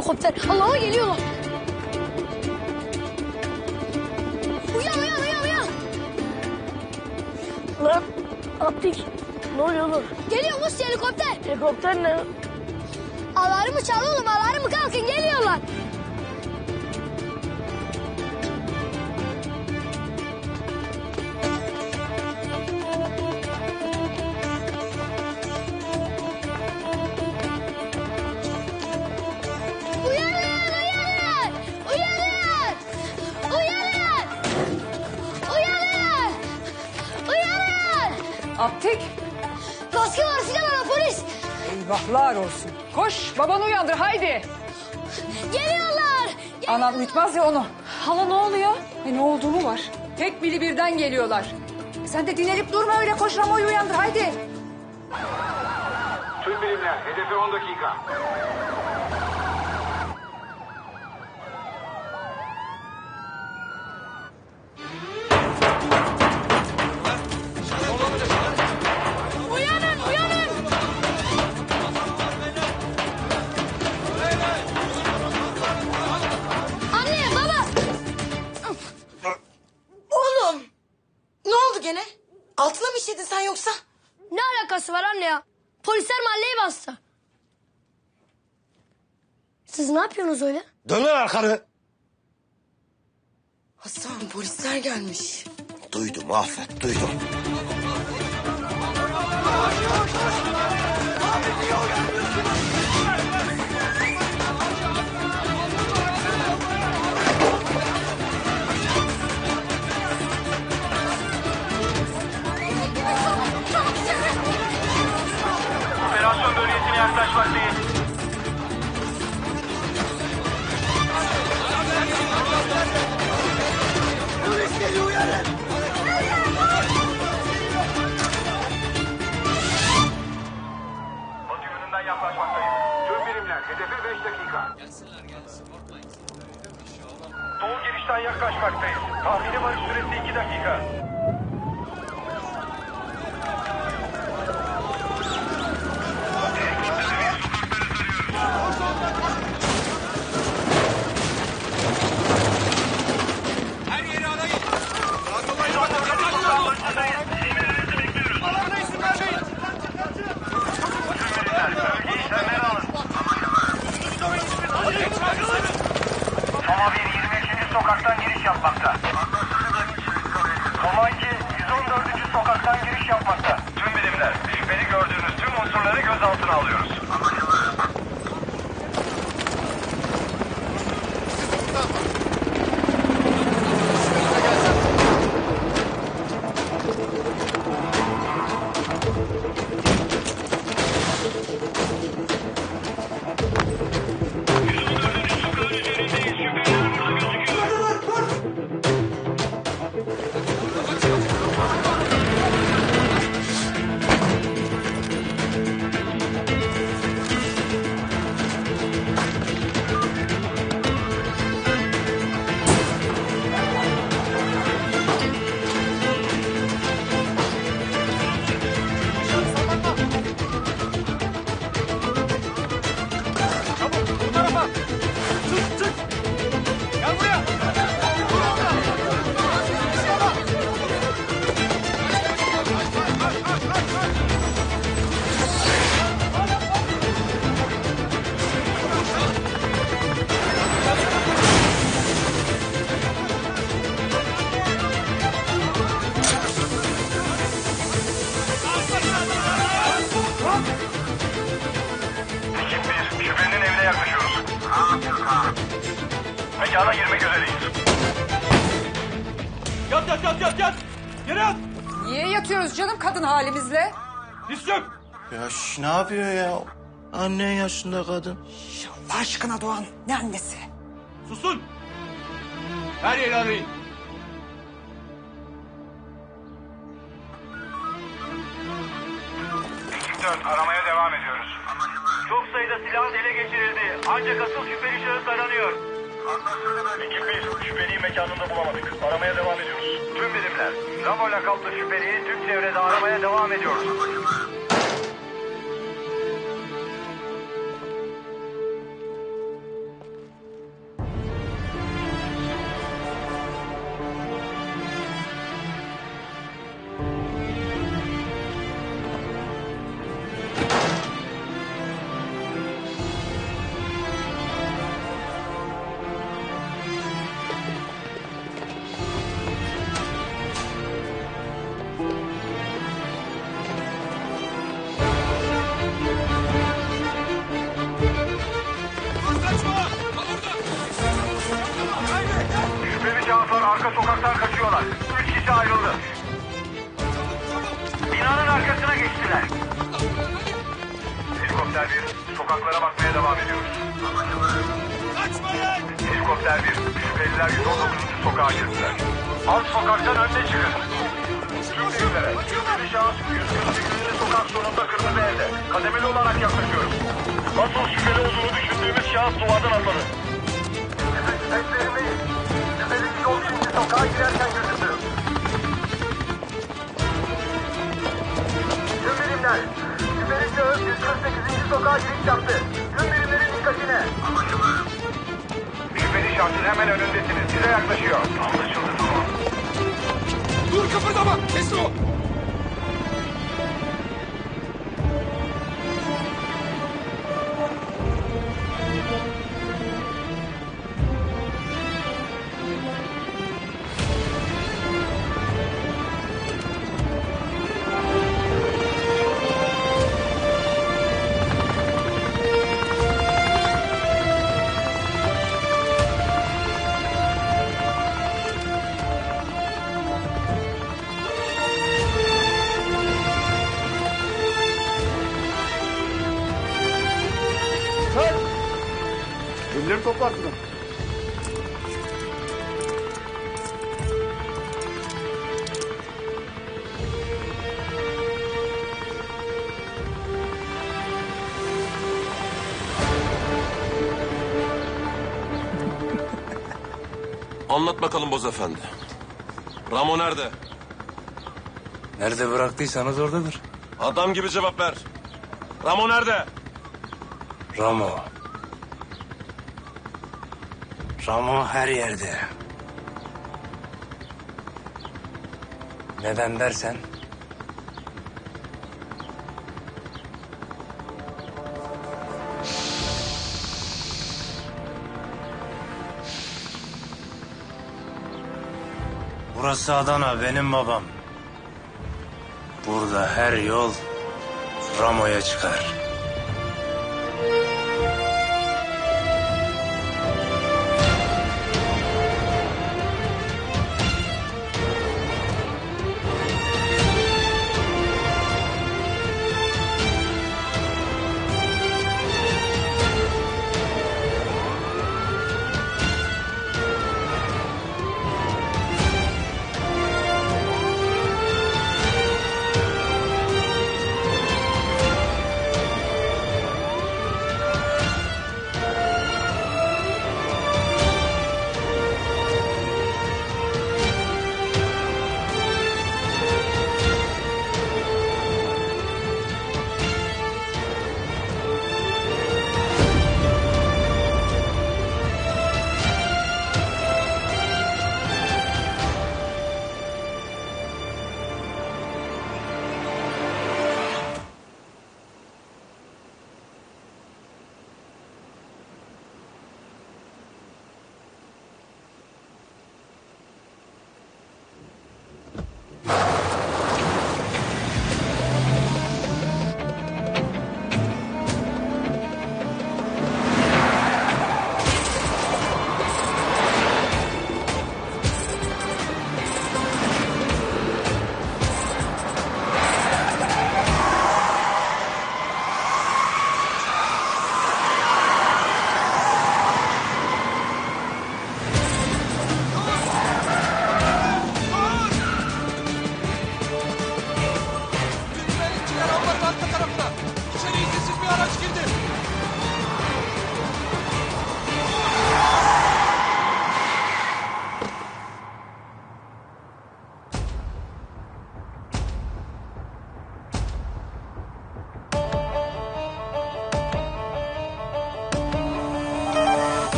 Helikopter. Allah'a geliyorlar. Uyan uyan uyan uyan. Lan Abdik ne oluyor oğlum? Geliyor Musti helikopter. Helikopter ne? Alarmı çal oğlum alarmı kalkın geliyorlar. Eyvahlar olsun. Koş babanı uyandır haydi. Geliyorlar. Anan uyutmaz ya onu. Hala ne oluyor? E ne olduğu mu var? Tek bili birden geliyorlar. E sen de dinlenip durma öyle koş Ramo'yu uyandır haydi. Tüm birimler hedefe 10 dakika. Siz ne yapıyorsunuz öyle? Dön lan arkanı. Hasan polisler gelmiş. Duydum Afet duydum. Operasyon Mekana girmek üzereyiz. Yat yat yat yat yat. Yere yat. Niye yatıyoruz canım kadın halimizle? Diz çök. Ya şş, ne yapıyor ya? Annen yaşında kadın. Allah aşkına Doğan ne annesi? Susun. Her yeri arayın. Ekip 4 aramaya devam ediyoruz. Çok sayıda silah ele geçirildi. Ancak asıl şüpheli şahıs aranıyor. Ekip 1 şüpheliyi mekanında bulamadık. Aramaya devam ediyoruz. Tüm birimler. Ramo lakaplı şüpheliyi tüm çevrede aramaya devam ediyoruz. Helikopter bir, sokaklara bakmaya devam ediyoruz. Helikopter bir, şüpheliler 119. sokağa girdiler. Alt sokaktan önüne çıkın. Birimlere, şüpheli şahıs 148. sokak sonunda kırmızı evde. Kademeli olarak yaklaşıyoruz. Nasıl şüpheli olduğunu düşündüğümüz şahıs duvardan atladı. Seslerindeyiz. Şüpheli 112. sokağa girerken gözüktü. Birimler, şüpheli şahıs 148. sokağa giriş yaptı. Tüm birimlerin dikkatine. Şüpheli şahsın hemen önündesiniz. Size yaklaşıyor. Anlaşıldı tamam. Dur kıpırdama. Teslim ol. Anlat bakalım Boz Efendi. Ramo nerede? Nerede bıraktıysanız oradadır. Adam gibi cevap ver. Ramo nerede? Ramo. Ramo her yerde. Neden dersen... Burası Adana, benim babam. Burada her yol Ramo'ya çıkar.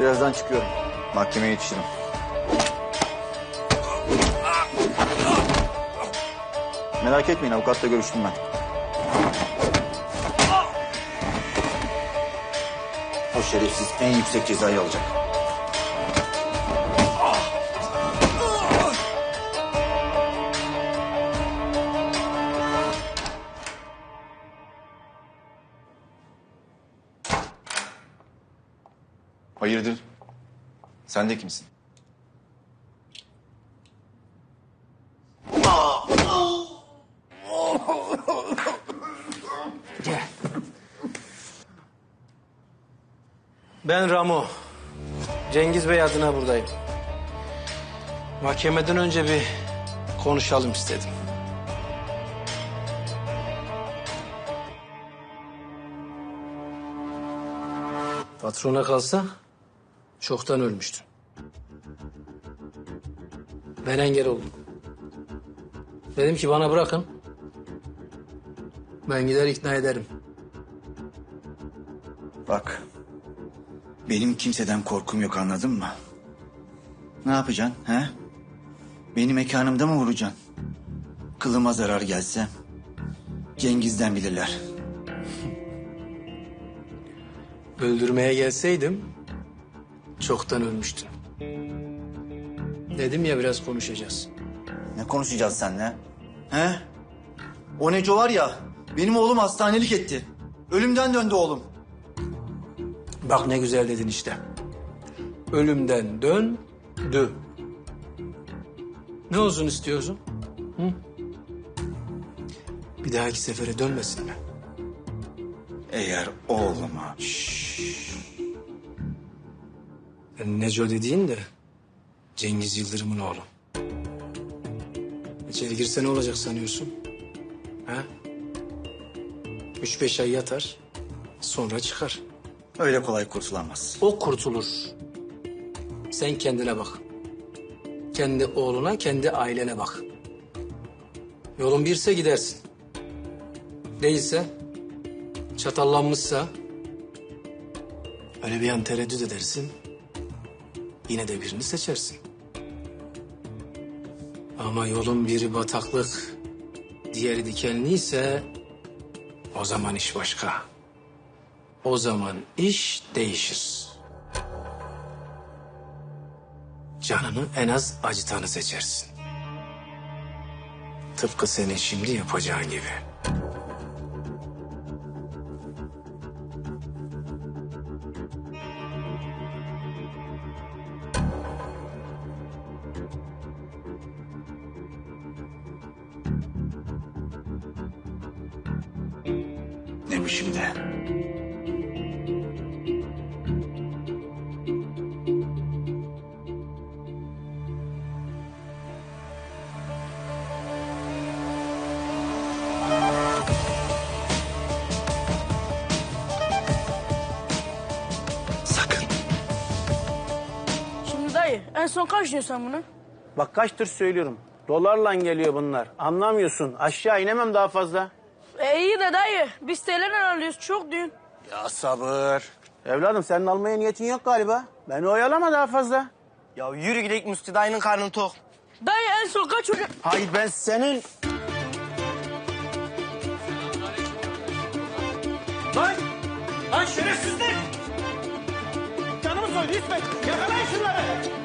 Birazdan çıkıyorum. Mahkemeye yetişirim. Merak etmeyin avukatla görüştüm ben. O şerefsiz en yüksek cezayı alacak. Sen de kimsin? Ben Ramo. Cengiz Bey adına buradayım. Mahkemeden önce bir konuşalım istedim. Patrona kalsa çoktan ölmüştün. Ben engel oldum. Dedim ki bana bırakın. Ben gider ikna ederim. Bak. Benim kimseden korkum yok anladın mı? Ne yapacaksın he? Beni mekanımda mı vuracaksın? Kılıma zarar gelse Cengiz'den bilirler. Öldürmeye gelseydim çoktan ölmüştün. Dedim ya biraz konuşacağız. Ne konuşacağız seninle? He? O Neco var ya benim oğlum hastanelik etti. Ölümden döndü oğlum. Bak ne güzel dedin işte. Ölümden döndü. Ne olsun istiyorsun? Hı? Bir dahaki sefere dönmesin mi? Eğer oğluma Yani Neco dediğin de Cengiz Yıldırım'ın oğlu. İçeri girse ne olacak sanıyorsun? Ha? Üç beş ay yatar, sonra çıkar. öyle kolay kurtulamaz. O kurtulur. Sen kendine bak. Kendi oğluna, kendi ailene bak. Yolun birse gidersin. Değilse, çatallanmışsa... ...öyle bir an tereddüt edersin. Yine de birini seçersin. Ama yolun biri bataklık, diğeri dikenliyse... ...o zaman iş başka. O zaman iş değişir. Canını en az acıtanı seçersin. Tıpkı senin şimdi yapacağın gibi. Şimdi? Sakın. Şimdi dayı en son kaç diyorsun sen bunu? Bak kaçtır söylüyorum. Dolarla geliyor bunlar. Anlamıyorsun. Aşağı inemem daha fazla. E iyi de dayı biz TL'den alıyoruz çok düğün. Ya sabır. Evladım senin almaya niyetin yok galiba. Beni oyalama daha fazla. Ya yürü gidelim Musti dayının karnı tok. Dayı en son kaç oluyor? Hayır ben senin... Lan! Lan şerefsizler! Canımı soydu İsmet. Yakalayın şunları.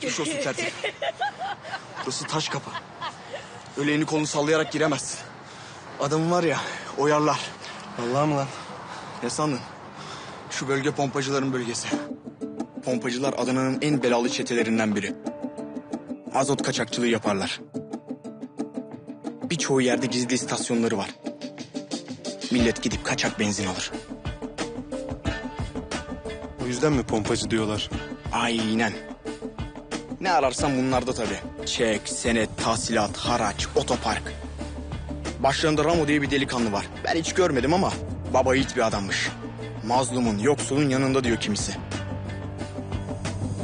Geçmiş olsun tertip. Burası taş kapı. Öyle elini kolunu sallayarak giremezsin. Adamın var ya oyarlar. Vallahi mı lan? Ne sandın? Şu bölge pompacıların bölgesi. Pompacılar Adana'nın en belalı çetelerinden biri. Azot kaçakçılığı yaparlar. Birçoğu yerde gizli istasyonları var. Millet gidip kaçak benzin alır. O yüzden mi pompacı diyorlar? Aynen. Ne ararsan bunlarda tabii. Çek, senet, tahsilat, haraç, otopark. Başlarında Ramo diye bir delikanlı var. Ben hiç görmedim ama baba yiğit bir adammış. Mazlumun, yoksulun yanında diyor kimisi.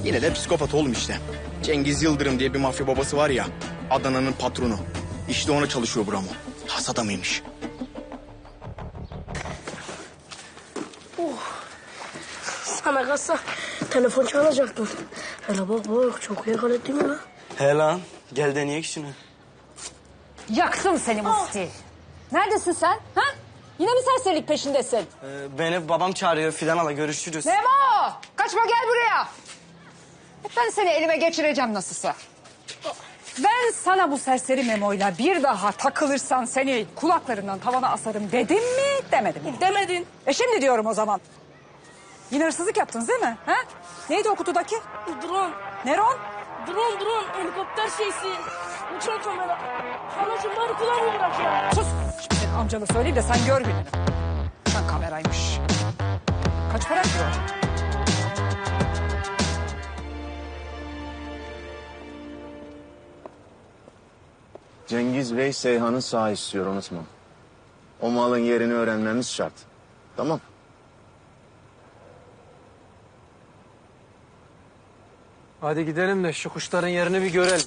Yine de psikopat oğlum işte. Cengiz Yıldırım diye bir mafya babası var ya. Adana'nın patronu. İşte ona çalışıyor bu Ramo. Has adamıymış. Sana kalsa telefon çalacaktın. Hele bak bak çok kalet değil mi lan? He lan. Gel deneyek şunu. Yaktım seni Musti. Neredesin sen? Ha? Yine mi serserilik peşindesin? Ee, beni babam çağırıyor. Fidan'la görüşürüz. Memo! Kaçma gel buraya. Ben seni elime geçireceğim nasılsa. Ben sana bu serseri Memo'yla bir daha takılırsan seni kulaklarından tavana asarım dedim mi demedim mi? Demedin. E şimdi diyorum o zaman. Yine hırsızlık yaptınız değil mi? Ha? Neydi o kutudaki? Drone. Neron? Drone drone helikopter şeysi. Uçan kamera. Anacığım bari kulağımı bırak ya. Sus. Şimdi senin amcana söyleyeyim de sen gör gününü. Sen kameraymış. Kaç para yapıyor? Cengiz Bey Seyhan'ı sağ istiyor unutma. O malın yerini öğrenmemiz şart. Tamam. Hadi gidelim de şu kuşların yerini bir görelim.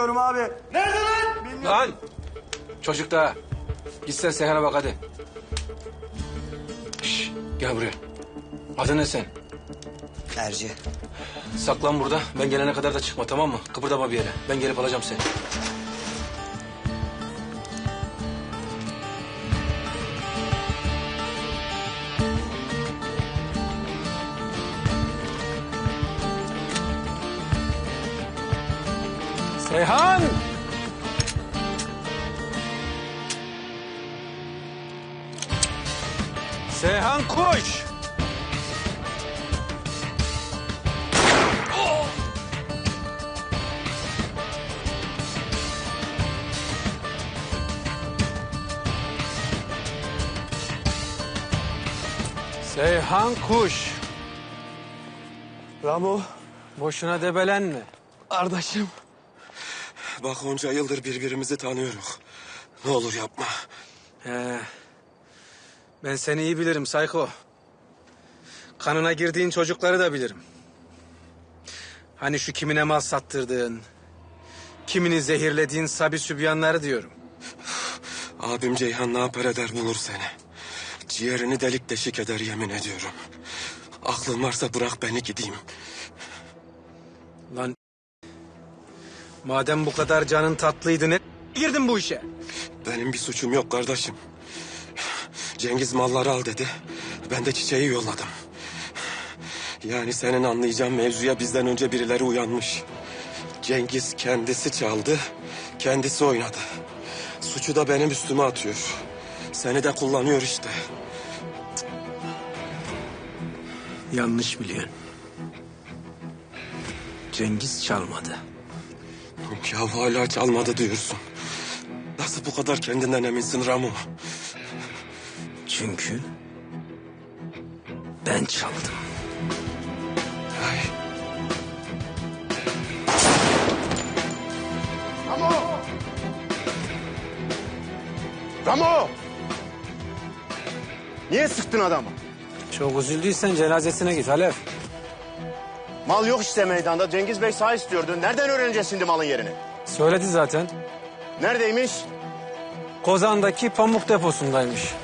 Bilmiyorum abi. Nerede lan? Bilmiyorum. Lan! Çocuk da. Git sen Seyhan'a bak hadi. Şş, gel buraya. Adın ne sen? Erci. Saklan burada. Ben gelene kadar da çıkma tamam mı? Kıpırdama bir yere. Ben gelip alacağım seni. Seyhan kuş. Ramo. Boşuna debelenme. Kardeşim. Bak onca yıldır birbirimizi tanıyoruz. Ne olur yapma. He. Ben seni iyi bilirim Sayko. Kanına girdiğin çocukları da bilirim. Hani şu kimine mal sattırdığın, kimini zehirlediğin sabi sübyanları diyorum. Abim Ceyhan ne yapar eder bulur seni. Ciğerini delik deşik eder yemin ediyorum. Aklın varsa bırak beni gideyim. Lan madem bu kadar canın tatlıydı ne girdin bu işe? Benim bir suçum yok kardeşim. Cengiz malları al dedi. Ben de çiçeği yolladım. Yani senin anlayacağın mevzuya bizden önce birileri uyanmış. Cengiz kendisi çaldı, kendisi oynadı. Suçu da benim üstüme atıyor. Seni de kullanıyor işte. Yanlış biliyorsun. Cengiz çalmadı. Ya hala çalmadı diyorsun. Nasıl bu kadar kendinden eminsin Ramo? Çünkü ben çaldım. Ramo! Ramo! Niye sıktın adamı? Çok üzüldüysen cenazesine git Alev. Mal yok işte meydanda. Cengiz Bey sağ istiyordu. Nereden öğreneceğiz şimdi malın yerini? Söyledi zaten. Neredeymiş? Kozan'daki pamuk deposundaymış.